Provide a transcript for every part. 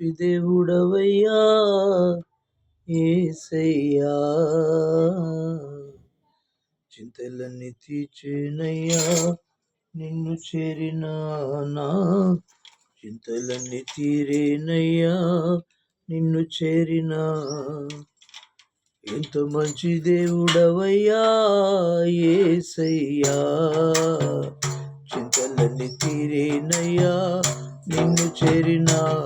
మంచి దేవుడవయ్యా ఏసయ్యా. చింతలన్నీ తీర్చేనయ్యా నిన్ను చేరినానా. చింతలన్నీ తీరేనయ్యా నిన్ను చేరినా. ఎంత మంచి దేవుడవయ్యా ఏసయ్యా. చింతలన్నీ తీరేనయ్యా నిన్ను చేరినా.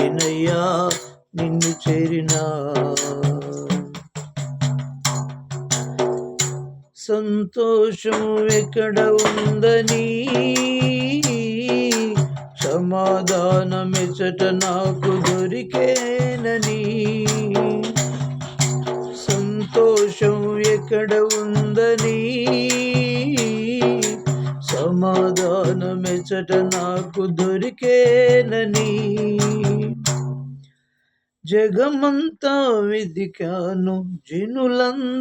నేనయ్యా నిన్ను చేరినా. సంతోషం ఎక్కడ ఉందని సమాధానమెచట నాకు దొరికేనని. సంతోషం ఎక్కడ ఉందని సమాధానమెచట నాకు దొరికేనని. జగమంతా వెదికాను జనులందరినడిగాను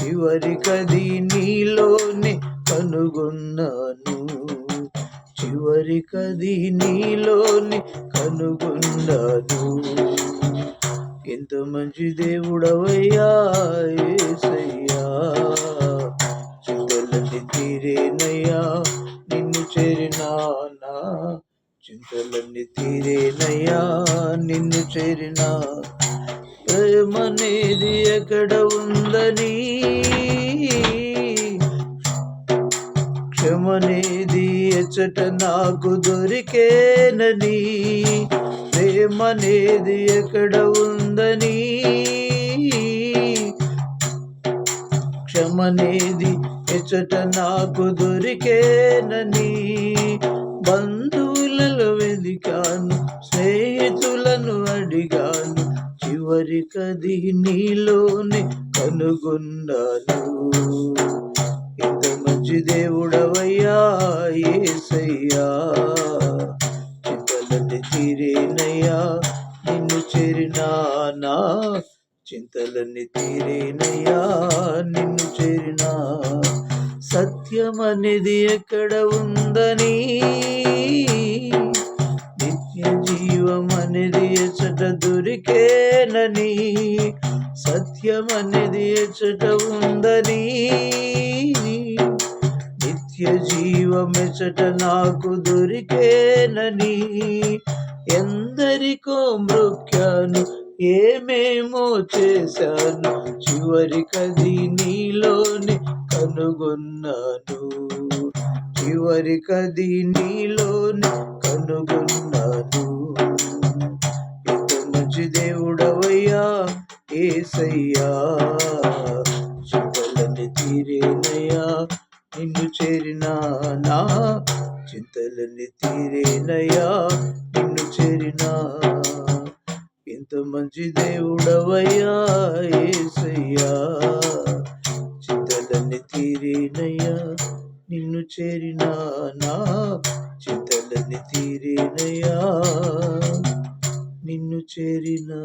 చివరికది నీలోనే కనుగొన్నాను. చివరికది నీలోనే కనుగొన్నాను. ఎంత మంచి దేవుడవయ్యా ఏసయ్యా. చివరి తీరేనయ్యా నిన్ను చేరినాను. చింతలన్నీ తీరేనయ్యా నిన్ను చేరిన. ప్రేమనేది ఎక్కడ ఉందని? క్షమనేది ఎచ్చట నాకు దొరికేనని? ప్రేమనేది ఎక్కడ ఉందని? క్షమనేది ఎచ్చట నాకు దొరికేనని? బంధువులలో వెదికాను స్నేహితులను అడిగాను చివరికది నీలోనే కనుగొన్నాను. ఎంత మంచి దేవుడవయ్యా ఏసయ్యా. చింతలన్నీ తీరేనయ్యా నిన్ను చేరినానా. చింతలన్నీ తీరేనయ్యా నిన్ను చేరినా. సత్యం అనేది ఎక్కడ ఉందని సత్యం అనేది ఎచ్చట ఉందని నిత్య జీవం ఎచ్చట నాకు దొరికేనని ఎందరికో మృక్యాను ఏమేమో చేశాను చివరికది నీలోని కనుగొన్నాను చివరికది నీలోని కనుగొన్నాను. ఎంత మంచి దేవుడవయ్యా తీరేనయ్యా నిన్ను చేరినా నా చింతలని తీరేనయ్యా నిన్ను చేరినా? ఇంత మంచి దేవుడవయ్యా ఏసయ్యా. చింతలన్నీ తీరేనయ్యా నిన్ను చేరినా నా చింతలన్నీ తీరేనయ్యా నిన్ను చేరినా?